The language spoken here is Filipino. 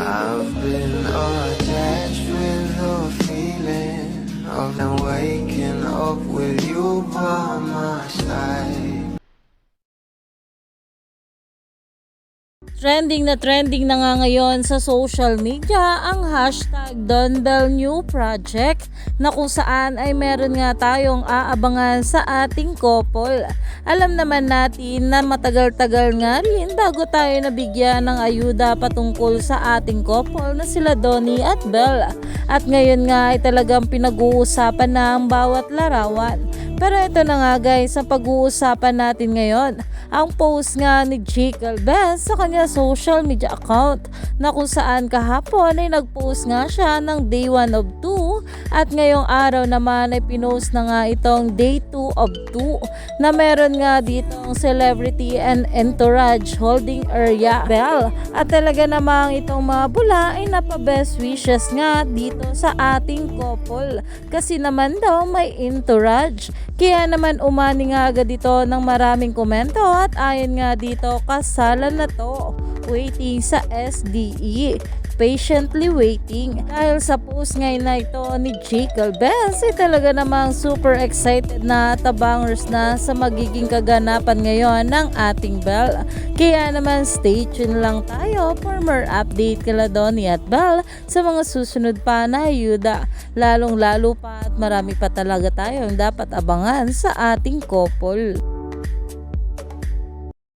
I've been attached with the feeling of now waking up with Trending na trending na nga ngayon sa social media ang hashtag Dondel New Project na kung saan ay meron nga tayong aabangan sa ating couple. Alam naman natin na matagal-tagal nga rin bago tayo nabigyan ng ayuda patungkol sa ating couple na sila Donnie at Belle. At ngayon nga ay talagang pinag-uusapan na ang bawat larawan. Pero ito na nga guys, ang pag-uusapan natin ngayon, ang post nga ni Jake Galvez sa kanya social media account na kung saan kahapon ay nag-post nga siya ng day 1 of 2 at ngayong araw naman ay pinost na nga itong day 2 of 2 na meron nga ditong celebrity and entourage holding area bell. At talaga namang itong mga bula ay napa-best wishes nga dito sa ating couple. Kasi naman daw may entourage. Kaya naman umani nga agad dito ng maraming komento at ayon nga dito kasalan na to waiting sa SDE patiently waiting dahil sa post ngayon na ito ni Jake Galvez ay talaga namang super excited na tabangers na sa magiging kaganapan ngayon ng ating Bell. Kaya naman stay tuned lang tayo for more update kala Donnie at Bell sa mga susunod pa na ayuda. Lalong lalo pa at marami pa talaga tayong dapat abangan sa ating couple.